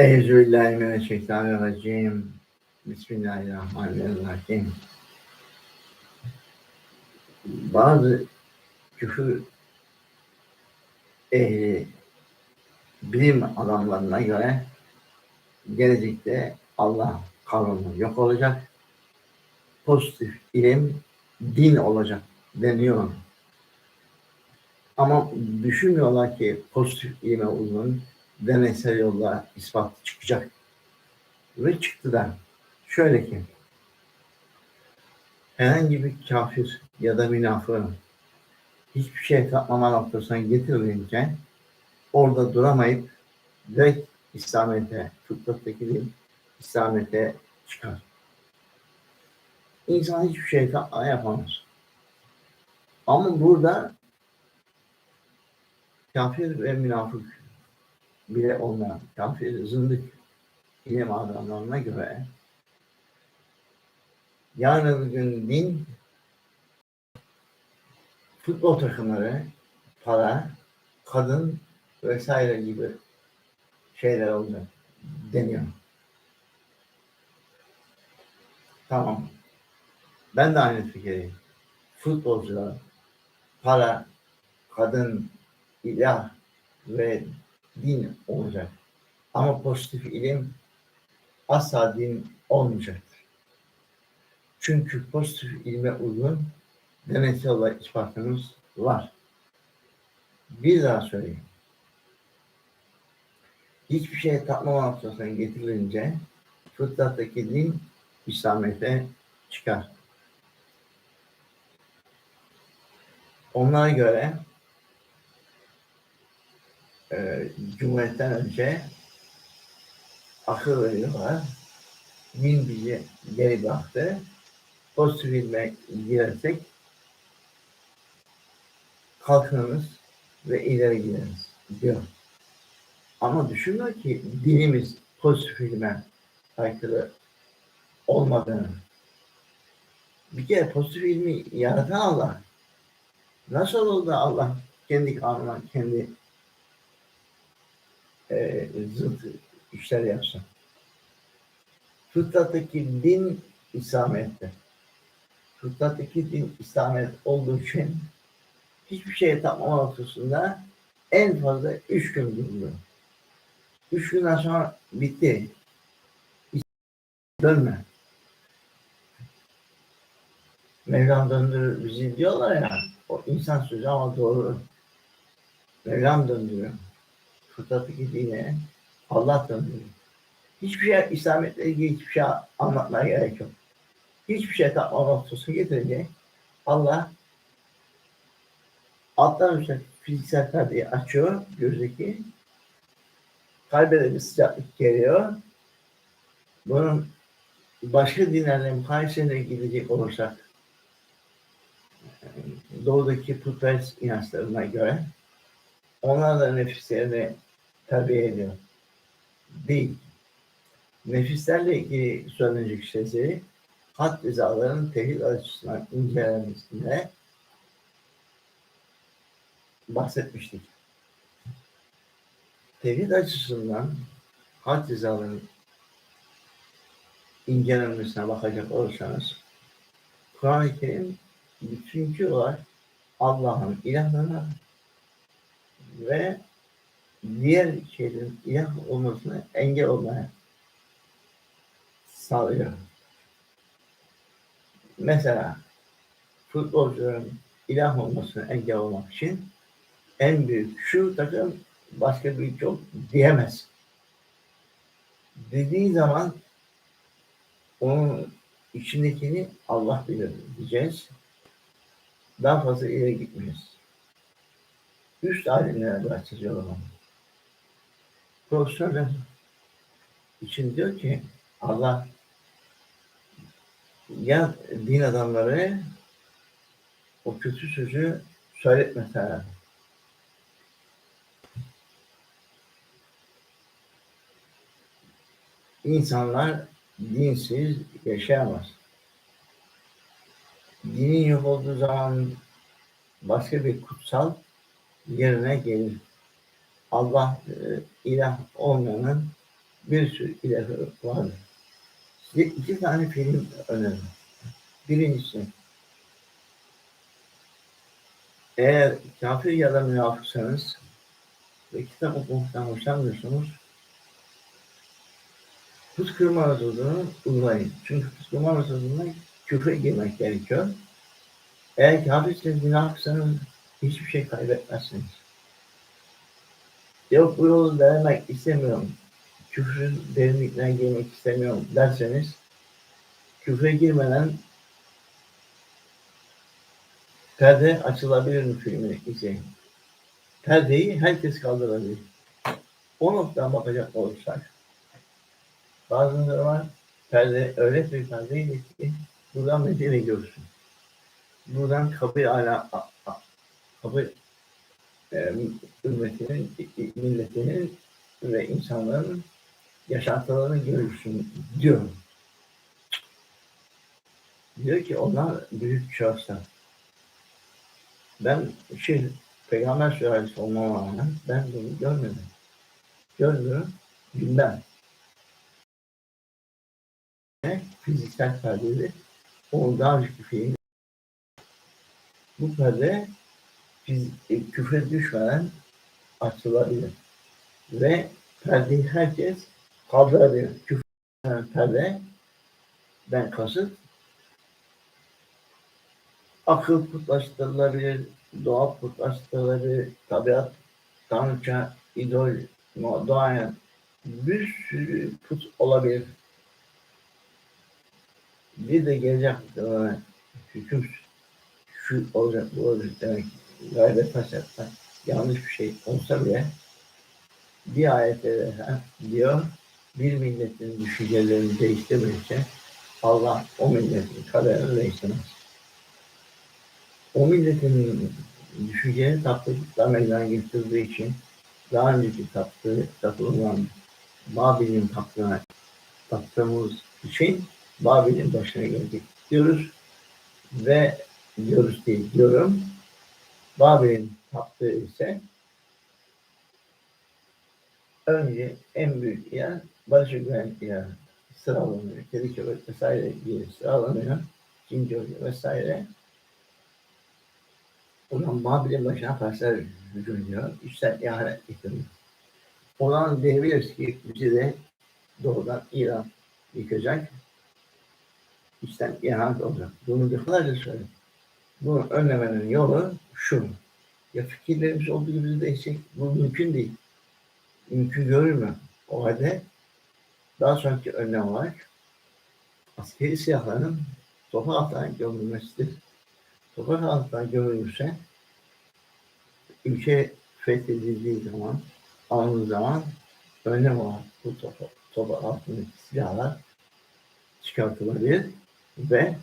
Euzubillahimineşşeytanirracim. Bismillahirrahmanirrahim. Bazı küfür ehli bilim adamlarına göre gelecekte Allah kavramı yok olacak. Pozitif ilim din olacak deniyor. Ama düşünmüyorlar ki pozitif ilime uygun deneysel yolla ispat çıkacak. Ve çıktı da şöyle ki herhangi bir kafir ya da münafığın hiçbir şey katmama noktasına getirilince orada duramayıp direkt İslamiyet'e, fıtrattaki değil, İslamiyet'e çıkar. İnsan hiçbir şey yapamaz. Ama burada kafir ve münafık bile olmayan kafir, zındık ilim adamlarına göre yarın bir gün din futbol takımları, para, kadın vesaire gibi şeyler olacak deniyor. Tamam. Ben de aynı fikirdeyim. Futbolcular, para, kadın, ilah ve din olacak. Ama pozitif ilim asla din olmayacaktır. Çünkü pozitif ilme uygun deneysel olarak ispatımız var. Bir daha söyleyeyim. Hiçbir şey tatmama noktasına getirilince fıtrattaki din İslamiyet'e çıkar. Onlara göre e, Cumhuriyet'ten önce akıl veriyorlar. Din bizi geri bıraktı. Pozitif ilme girersek kalkınırız ve ileri gideriz diyor. Ama düşünüyor ki dinimiz pozitif ilme aykırı olmadığını. Bir kere pozitif ilmi yaratan Allah. Nasıl olur da Allah kendi kanuna, kendi e, zıt işler yapsın. Fıtrattaki din İslamiyet'te. Fıtrattaki din İslamiyet olduğu için hiçbir şeye tapmama noktasında en fazla üç gün duruluyor. Üç günden sonra bitti. Dönme. Mevlam döndürür bizi diyorlar ya. O insan sözü ama doğru. Mevlam döndürüyor. Fıtrattaki dine Allah döndürüyor. Hiçbir şey İslamiyet'le ilgili hiçbir şey anlatmaya gerek yok. Hiçbir şey tapma noktası getirince Allah alttan üstte fiziksel perdeyi açıyor gözdeki. Kalbe de bir sıcaklık geliyor. Bunun başka dinlerle mukayesene gidecek olursak doğudaki putperest inançlarına göre onlar da nefislerini terbiye ediyor. Değil. Nefislerle ilgili söylenecek şeyleri had cezaların tevhid açısından incelenmesinde bahsetmiştik. Tevhid açısından had cezaların incelenmesine bakacak olursanız Kur'an-ı Kerim bütüncü olarak Allah'ın ilahlığına ve diğer şeylerin ilah olmasına engel olmaya sağlıyor. Mesela futbolcuların ilah olmasına engel olmak için en büyük şu takım başka bir çok diyemez. Dediği zaman onun içindekini Allah bilir diyeceğiz. Daha fazla ileri gitmeyiz. Üst alimlere bırakacağız yolunu. Profesörler için diyor ki Allah ya din adamları o kötü sözü söyletmeseler. İnsanlar dinsiz yaşayamaz. Dinin yok olduğu zaman başka bir kutsal yerine gelir. Allah e, ilah olmayanın bir sürü ilahı vardır. Size iki tane film öneririm. Birincisi, eğer kafir ya da münafıksanız ve kitap okumaktan hoşlanmıyorsanız put kırma metodunu uygulayın. Çünkü put kırma metodunda küfre girmek gerekiyor. Eğer kafirseniz, münafıksanız hiçbir şey kaybetmezsiniz. Yok bu yolu denemek istemiyorum. Küfrün derinliklerine girmek istemiyorum derseniz küfre girmeden perde açılabilir mi filmini izleyin. Perdeyi herkes kaldırabilir. O noktadan bakacak olursak bazıları var perde öyle bir perdeydi ki buradan Medine görsün. Buradan kapı ala kapı e, ümmetinin, milletinin ve insanların yaşantılarını görürsün diyor. Diyor ki onlar büyük şahıslar. Ben şey, peygamber sülalesi olmama rağmen ben bunu görmedim. Görmüyorum, bilmem. Fiziksel perdeli, onu daha önceki film. Bu perde e, küfre düşmeden açılabilir. Ve perdeyi herkes kaldırabilir. Küfre düşmeden perde ben kasıt akıl putlaştırılabilir, doğa putlaştırılabilir, tabiat, tanrıça, idol, doğaya bir sürü put olabilir. Bir de gelecek hüküm şu olacak, bu olacak demek gaybet taşakta yanlış bir şey olsa bile bir ayette diyor bir milletin düşüncelerini değiştirmeyince Allah o milletin kaderini değiştirmez. O milletin düşünceye taptıkla meydana getirdiği için daha önceki taptığı, tapılan Babil'in taptığına taptığımız için Babil'in başına geldik diyoruz ve diyoruz değil diyorum Babil'in taptığı ise önce en büyük yer Barış Güvenlik yer sıralanıyor. Kedi vesaire diye sıralanıyor. Cinci vesaire. Ulan Babil'in başına Persler hücum ediyor. İşte ihanet getiriyor. O zaman diyebiliriz ki bizi de doğrudan İran yıkacak. İşten ihanet olacak. Bunu defalarca söyledim. Bunu önlemenin yolu şu. Ya fikirlerimiz olduğu gibi değişecek. Bu mümkün değil. Mümkün görülmüyor. O halde daha sonraki önlem olarak askeri silahların toprak altına gömülmesidir. Toprak altına gömülürse ülke fethedildiği zaman, alındığı zaman önlem olarak bu topa, topa altındaki silahlar çıkartılabilir ve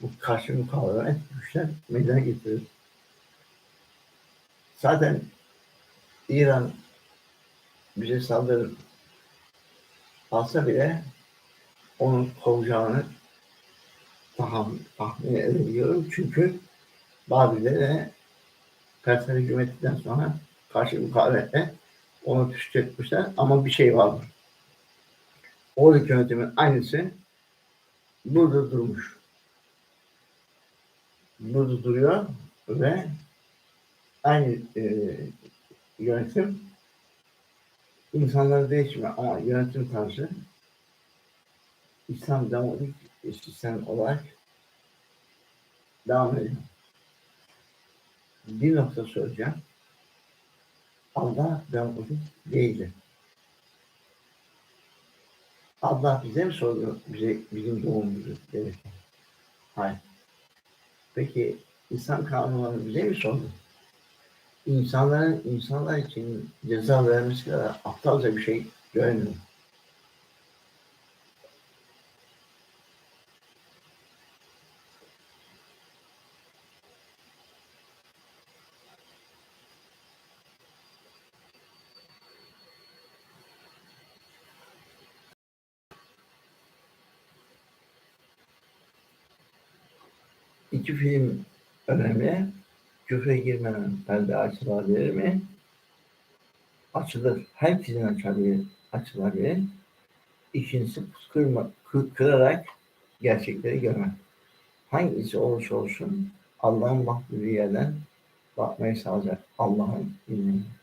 bu karşı mukavemet güçler meydana getirir. Zaten İran bize saldırı alsa bile onun kovacağını tahmin, tahmin edebiliyorum. Çünkü Babil'de hücum ettikten sonra karşı mukavemetle onu püskürtmüşler ama bir şey var. Oradaki yönetimin aynısı burada durmuş. Burada duruyor ve aynı e, yönetim insanları değişmiyor ama yönetim tarzı İslam demokratik sistem olarak devam ediyor. Bir nokta söyleyeceğim. Allah demokratik değildir. Allah bize mi sordu bize bizim doğumumuzu gerekir? Hayır. Peki insan kanunlarını bize mi sordu? İnsanların insanlar için ceza vermesi kadar aptalca bir şey görmüyorum. İki film önemli. Küfre girmeden perde açılabilir mi? Açılır. Herkesin açabilir, açılabilir. İkincisi kırma, kı- kırarak gerçekleri görmek. Hangisi olursa olsun Allah'ın baktığı yerden bakmayı sağlayacak. Allah'ın izniyle.